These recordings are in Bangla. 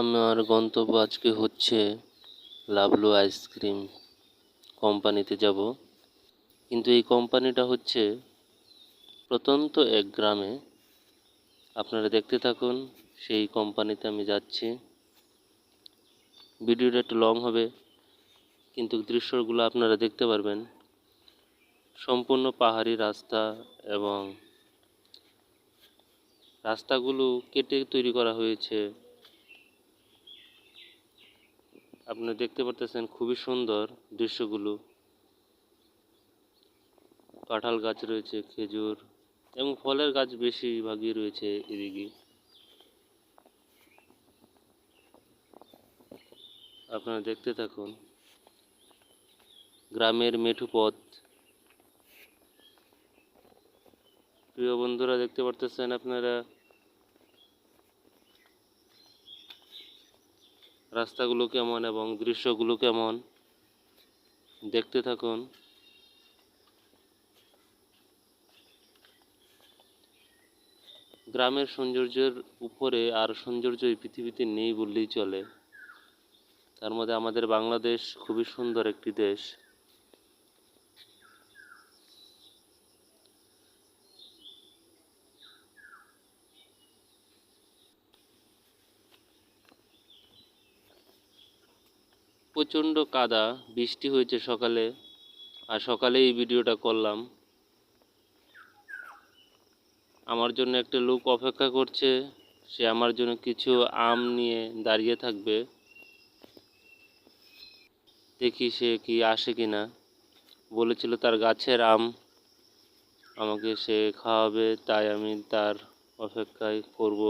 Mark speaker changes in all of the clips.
Speaker 1: আমার গন্তব্য আজকে হচ্ছে লাভলু আইসক্রিম কোম্পানিতে যাব। কিন্তু এই কোম্পানিটা হচ্ছে প্রত্যন্ত এক গ্রামে। আপনারা দেখতে থাকুন, সেই কোম্পানিতে আমি যাচ্ছি। ভিডিওটা একটু লং হবে, কিন্তু দৃশ্যগুলো আপনারা দেখতে পারবেন। সম্পূর্ণ পাহাড়ি রাস্তা এবং রাস্তাগুলো কেটে তৈরি করা হয়েছে। আপনারা দেখতে পারতেছেন খুবই সুন্দর দৃশ্যগুলো। কাঁঠাল গাছ রয়েছে, খেজুর, এবং ফলের গাছ বেশিরভাগই রয়েছে এদিকে। আপনারা দেখতে থাকুন, গ্রামের মেঠু পথ। প্রিয় বন্ধুরা, দেখতে পারতেছেন আপনারা রাস্তাগুলো কেমন এবং দৃশ্যগুলো কেমন? দেখতে থাকুন। গ্রামের সৌন্দর্যের উপরে আর সৌন্দর্য এই পৃথিবীতে নেই বললেই চলে। তার মধ্যে আমাদের বাংলাদেশ খুবই সুন্দর একটি দেশ। প্রচণ্ড কাদা, বৃষ্টি হয়েছে সকালে, আর সকালে এই ভিডিওটা করলাম। আমার জন্য একটা লোক অপেক্ষা করছে, সে আমার জন্য কিছু আম নিয়ে দাঁড়িয়ে থাকবে। দেখি সে কি আসে কি না বলেছিল তার গাছের আম আমাকে সে খাওয়াবে, তাই আমি তার অপেক্ষায় করব।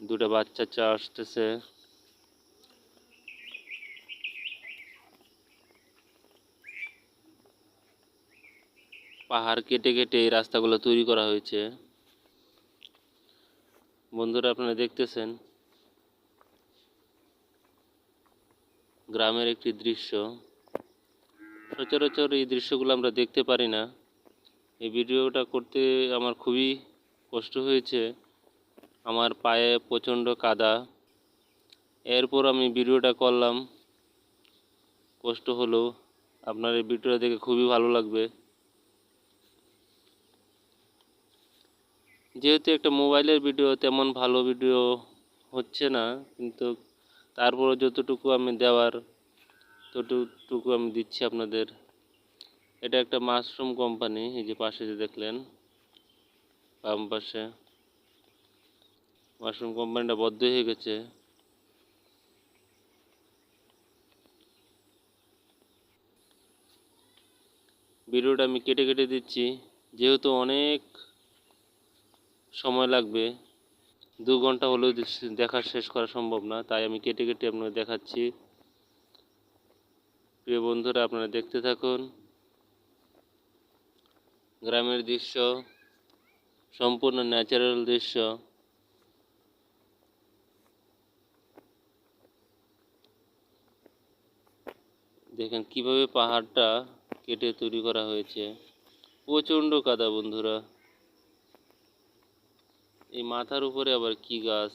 Speaker 1: দুটো বাচ্চা চা আসতেছে। পাহাড় কেটে কেটে এই রাস্তাগুলো তৈরি করা হয়েছে। বন্ধুরা, আপনারা দেখতেছেন গ্রামের একটি দৃশ্য। সচরাচর এই দৃশ্যগুলো আমরা দেখতে পারি না। এই ভিডিওটা করতে আমার খুবই কষ্ট হয়েছে। আমার পায়ে প্রচণ্ড কাদা। এরপর আমি ভিডিওটা করলাম। কষ্ট হলো। আপনার এই ভিডিওটা দেখে খুবই ভালো লাগবে। যেহেতু একটা মোবাইলের ভিডিও তেমন ভালো ভিডিও হচ্ছে না, কিন্তু তারপরে যতটুকু আমি দেওয়ার, ততটুকু আমি দিচ্ছি আপনাদের। এটা একটা মাশরুম কোম্পানি এই যে পাশে যে দেখলেন, বাম পাশে। মাশরুম কোম্পানিটা বদ্ধ হয়ে গেছে। ভিডিওটা আমি কেটে কেটে দিচ্ছি। যেহেতু অনেক সময় লাগবে। দু ঘণ্টা হলেও দেখা শেষ করা সম্ভব না, তাই আমি কেটে কেটে আপনাদের দেখাচ্ছি। প্রিয় বন্ধুরা, আপনারা দেখতে থাকুন। গ্রামের দৃশ্য, সম্পূর্ণ ন্যাচারাল দৃশ্য। দেখেন কীভাবে পাহাড়টা কেটে তৈরি করা হয়েছে। প্রচণ্ড কাদা বন্ধুরা। এই মাথার উপরে আবার কি গাছ?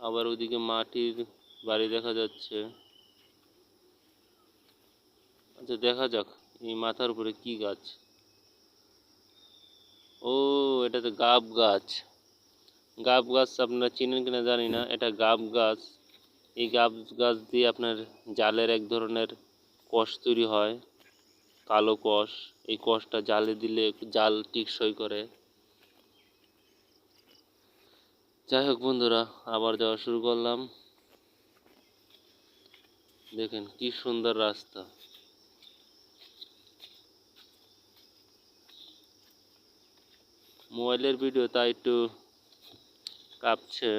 Speaker 1: আবার ওদিকে মাটির বাড়ি দেখা যাচ্ছে। আচ্ছা দেখা যাক এই মাথার উপরে কি গাছ। ও এটা তো গাব গাছ। গাব গাছ আপনারা চিনেন কিনা জানি না, এটা গাব গাছ। এই গাব গাছ দিয়ে আপনার জালের এক ধরনের কষ তৈরি হয়, কালো কষ। এই কষটা জালে দিলে জাল টিকসই করে। যাই হোক বন্ধুরা, আবার যাওয়া শুরু করলাম। দেখেন কি সুন্দর রাস্তা। মোবাইলের ভিডিও তাই একটু কাঁপছে,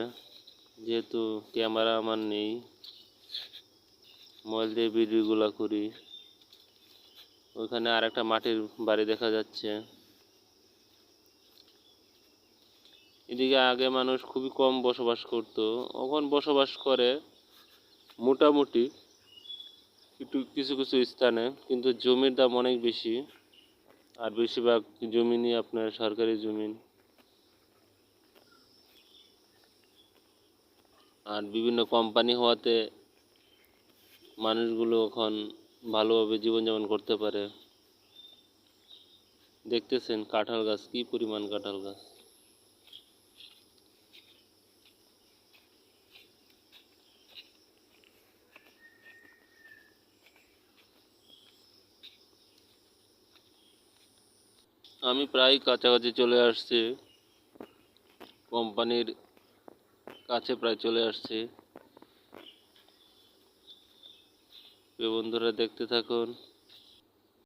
Speaker 1: যেহেতু ক্যামেরা আমার নেই। মোবাইল দিয়ে ভিডিওগুলো করি। ওইখানে আর একটা মাটির বাড়ি দেখা যাচ্ছে। এদিকে আগে মানুষ খুবই কম বসবাস করত। এখন বসবাস করে মোটামুটি একটু কিছু কিছু স্থানে, কিন্তু জমির দাম অনেক বেশি। আর বেশিরভাগ জমিনই আপনার সরকারি জমিন। আর বিভিন্ন কোম্পানি হওয়াতে মানুষগুলো এখন ভালোভাবে জীবনযাপন করতে পারে। দেখতেছেন কাঁঠাল গাছ, কী পরিমাণ কাঁঠাল গাছ। আমি প্রায় কাছাকাছি চলে আসছি। কোম্পানির কাছে প্রায় চলে আসছি প্রিয় বন্ধুরা দেখতে থাকুন।